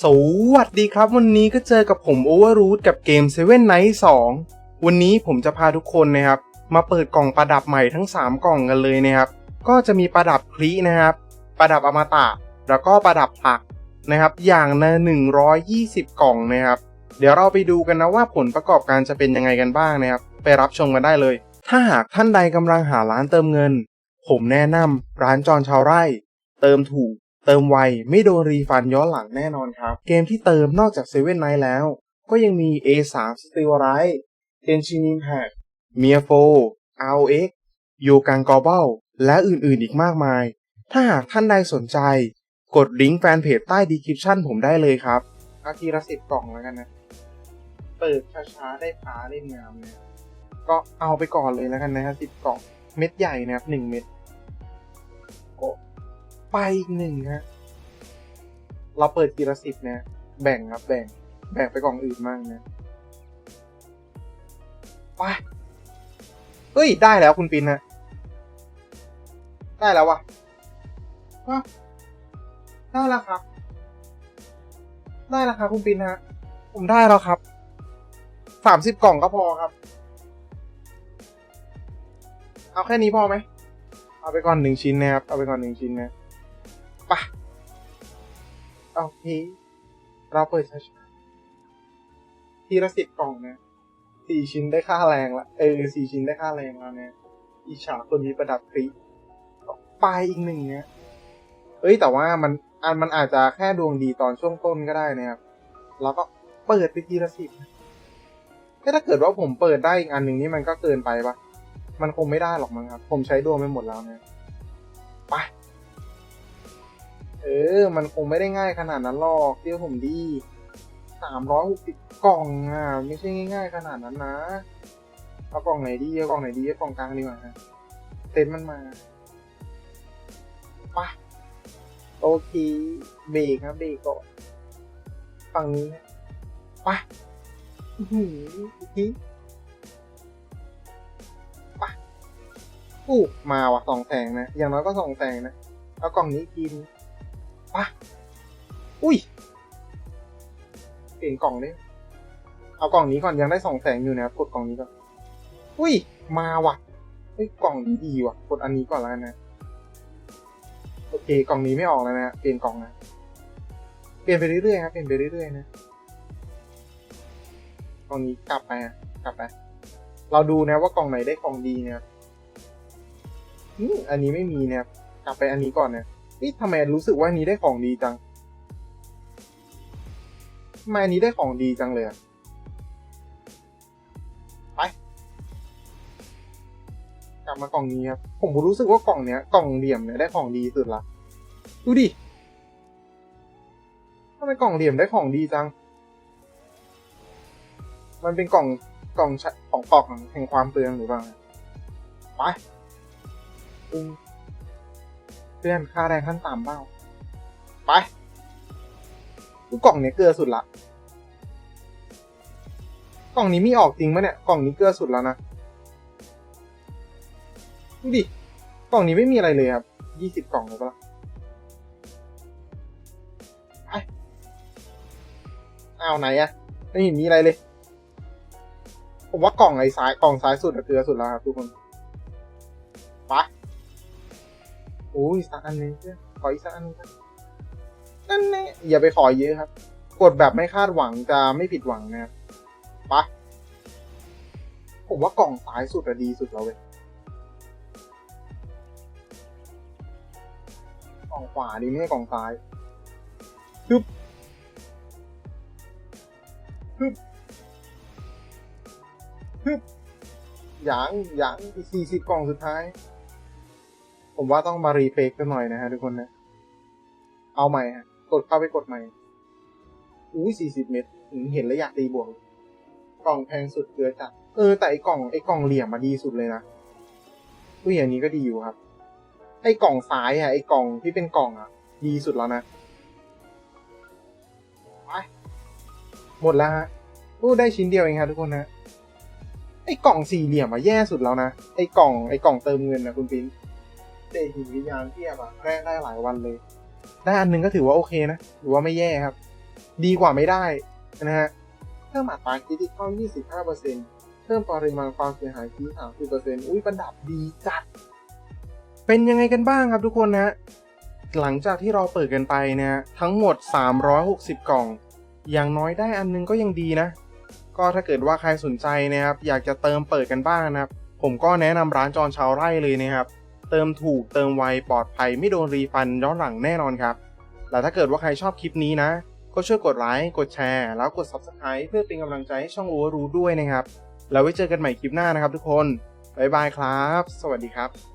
สวัสดีครับ วันนี้ก็เจอกับผม Overroot กับเกม Seven Night 2 วันนี้ผมจะพาทุกคนนะครับ มาเปิดกล่องประดับใหม่ทั้ง 3 กล่องกันเลยนะครับ ก็จะมีประดับคลีนะครับ ประดับอมตะ แล้วก็ประดับผักนะครับ อย่างละ120 กล่องนะครับ เดี๋ยวเราไปดูกันนะว่าผลประกอบการจะเป็นยังไงกันบ้างนะครับ ไปรับชมกันได้เลย ถ้าหากท่านใดกำลังหาร้านเติมเงิน ผมแนะนำร้านจอนชาวไร่ เติมถูก เติมไวไม่โดนรีฟันย้อนหลังแน่นอนครับ เกมที่เติมนอกจาก Seven Night แล้ว ก็ยังมี A3 Steel Right Genshin Impact m i a f o ROX โยกังกอเบลและอื่นๆอีกมากมาย ถ้าหากท่านใดสนใจ กดลิงก์แฟนเพจใต้ดีคริปชั่นผมได้เลยครับ อาทีละสิบกล่องแล้วกันนะ เปิดช้าๆได้ฟ้าได้งามเนี่ยก็เอาไปก่อนเลยแล้วกันนะครับสิบกล่อง เม็ดใหญ่นะครับหนึ่งเม็ด ไปอีกหนึ่งฮะเราเปิดทีละสิบนะแบ่งครับแบ่ง แบ่งไปกล่องอื่นมั่งนะไปเฮ้ย ได้แล้วคุณปินนะได้แล้ววะฮะได้แล้วครับ ได้แล้วครับคุณปินฮะ ผมได้แล้วครับสามสิบกล่องก็พอครับ เอาแค่นี้พอไหม เอาไปก่อนหนึ่งชิ้นนะครับ เอาไปก่อนหนึ่งชิ้นนะ ปะโอเคเราเปิดช้าทีละสิบกล่องนะสี่ชิ้นได้ค่าแรงละเออสี่ชิ้นได้ค่าแรงแล้วเนี่ยอิฉาคนมีประดับคลิไปอีกหนึ่งเนี่ยเอ้ยแต่ว่ามันอันมันอาจจะแค่ดวงดีตอนช่วงต้นก็ได้นะครับแล้วก็เปิดไปทีละสิบถ้าเกิดว่าผมเปิดได้อีกอันหนึ่งนี่มันก็เกินไปปะมันคงไม่ได้หรอกมั้งครับ ผมใช้ดวงไปหมดแล้วนะไป ออมันคงไม่ได้ง่ายขนาดนั้นหรอกเที่ยวผมดีสามร้อยหกสิบกล่องอะไม่ใช่ง่าย ๆ ขนาดนั้นนะเอากล่องไหนดีเอากล่องไหนดีเอากล่องกลางดีกว่าฮะเต็นท์มันมาไปโอเคเบรกครับเบรกก่อนฝั่งนี้นะอื้อหืออีกทีอู้มาว่ะสองแสงนะ อย่างน้อยก็สองแสงนะ เอากล่องนี้กิน ปะอุ้ยเปลี่ยนกล่องดิเอากล่องนี้ก่อนยังได้สองแสงอยู่นะครับกดกล่องนี้ก่อนอุ้ย มาว่ะเฮ้ยกล่องนี้ดีว่ะกดอันนี้ก่อนแล้วกันนะโอเคกล่องนี้ไม่ออกแล้วนะเปลี่ยนกล่องนะเปลี่ยนไปเรื่อยๆครับเปลี่ยนไปเรื่อยๆนะกล่องนี้กลับไปอะกลับไป เราดูนะว่ากล่องไหนได้กล่องดีเนี่ยอืมอันนี้ไม่มีเนี่ยกลับไปอันนี้ก่อนเนี่ย นี่ทำไมรู้สึกว่านี้ได้ของดีจังทำไมอันนี้ได้ของดีจังเลยอะไป กลับมากล่องนี้ครับ ผมรู้สึกว่ากล่องเนี้ย กล่องเหลี่ยมเนี่ยได้ของดีสุดละ ดูดิทำไมกล่องเหลี่ยมได้ของดีจัง มันเป็นกล่องกล่องของกล่องแห่งความเปลืองหรือเปล่าไปอืม เพื่อนค่าแรงขั้นต่ำเปล่าไปดูกล่องเนี้ยเกลือสุดละกล่องนี้มีออกจริงปะเนี่ยกล่องนี้เกลือสุดแล้วนะดูดิกล่องนี้ไม่มีอะไรเลยครับยี่สิบกล่องเลยปะล่ะไปอ้าไหนอะไม่เห็นมีอะไรเลย ผมว่ากล่องไอ้ซ้ายกล่องซ้ายสุดเกลือสุดแล้วครับทุกคนไป โอ้ยสักอันนึงเพื่อนขออีกสักอันนึงนั่นแน่อย่าไปขอเยอะครับ กดแบบไม่คาดหวังจะไม่ผิดหวังนะครับไปะผมว่ากล่องซ้ายสุดอะดีสุดแล้วเว้ยกล่องขวาดีไม่ใช่กล่องซ้ายฮึบฮึบฮึบยังยังอีกสี่สิบกล่องสุดท้าย ผมว่าต้องมารีเฟกกันหน่อยนะฮะทุกคนนะ เอาใหม่ฮะ กดเข้าไปกดใหม่อุ้ยสี่สิบเมตรเห็นแล้วอยากตีบวก กล่องแพงสุดเกลือจัด เออ แต่ไอ้กล่องไอ้กล่องเหลี่ยมมาดีสุดเลยนะอุ้ยอย่างนี้ก็ดีอยู่ครับ ไอ้กล่องซ้ายอะไอ้กล่องที่เป็นกล่องอะดีสุดแล้วนะไปหมดแล้วฮะอู้ได้ชิ้นเดียวเองครับทุกคนนะไอ้กล่องสี่เหลี่ยมอะแย่สุดแล้วนะ ไอ้กล่องไอ้กล่องเติมเงินนะคุณปิ๊น เตหินวิญญาณเทียบอะแรกได้หลายวันเลย ได้อันหนึงก็ถือว่าโอเคนะถือว่าไม่แย่ครับ ดีกว่าไม่ได้นะฮะเพิ่มอัตราคริติคอล25%เพิ่มปริมาณความเสียหายที่30%อุ้ยประดับดีจัด เป็นยังไงกันบ้างครับทุกคนนะหลังจากที่เราเปิดกันไปนะฮะทั้งหมด 360 กล่อง อย่างน้อยได้อันนึงก็ยังดีนะ ก็ถ้าเกิดว่าใครสนใจนะครับ อยากจะเติมเปิดกันบ้างนะครับ ผมก็แนะนำร้านจอนชาวไร่เลยนะครับ เติมถูกเติมไวปลอดภัยไม่โดนรีฟันย้อนหลังแน่นอนครับ และถ้าเกิดว่าใครชอบคลิปนี้นะ ก็ช่วยกดไลค์กดแชร์แล้วกด Subscribe เพื่อเป็นกำลังใจให้ช่องโอรู้ด้วยนะครับ แล้วไว้เจอกันใหม่คลิปหน้านะครับทุกคนบ๊ายบายครับ สวัสดีครับ